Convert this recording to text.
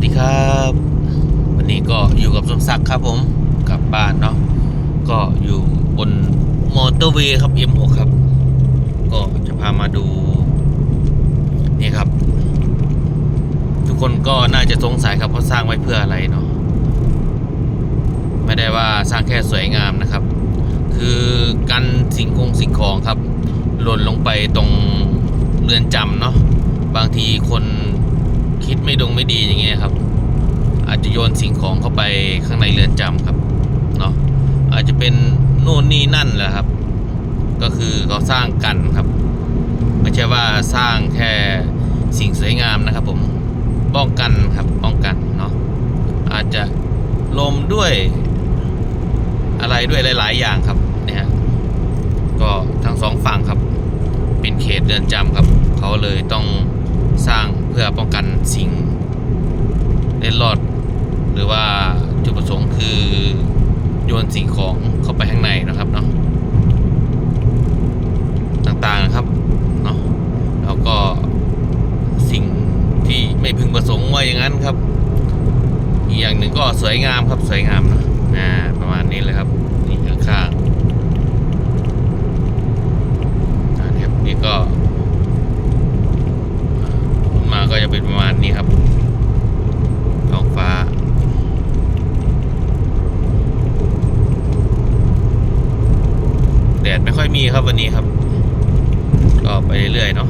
สดีครับ วันนี้ก็อยู่กับสมศักดิ์ครับผมกลับบ้านเนาะก็อยู่บนมอเตอร์เวย์ครับ M6 ครับ ก็จะพามาดู นี่ครับ ทุกคนก็น่าจะสงสัยครับว่าสร้างไว้เพื่ออะไรเนาะไม่ได้ว่าสร้างแค่สวยงามนะครับ คือกันสิ่งคงสิ่งของครับ หล่นลงไปตรงเรือนจำเนาะบางทีคน ไม่ดงไม่ดีอย่างเงี้ยครับ อาจจะโยนสิ่งของเข้าไปข้างในเรือนจำครับเนาะอาจจะเป็นนู่นนี่นั่นแหละครับ ก็คือเขาสร้างกันครับ ไม่ใช่ว่าสร้างแค่สิ่งสวยงามนะครับ ผมป้องกันครับป้องกันเนาะอาจจะลมด้วยอะไรด้วยหลาย ๆ อย่างครับเนี่ยฮะก็ทั้งสองฝั่งครับ เป็นเขตเรือนจำครับ เขาเลยต้องสร้างเพื่อป้องกัน นรอด หรือว่าจุดประสงค์คือโยนสิ่งของเข้าไปข้างในนะครับเนาะต่างๆนะครับเนาะแล้วก็สิ่งที่ไม่พึงประสงค์ว่าอย่างนั้นครับ อีกอย่างหนึ่งก็สวยงามครับสวยงามนะอ่าประมาณนี้เลยครับนี่ข้างๆอ่านี่ครับนี่ก็มาก็จะเป็นประมาณนี้ครับท้องฟ้า แดดไม่ค่อยมีครับวันนี้ครับ ก็ไปเรื่อยๆเนาะ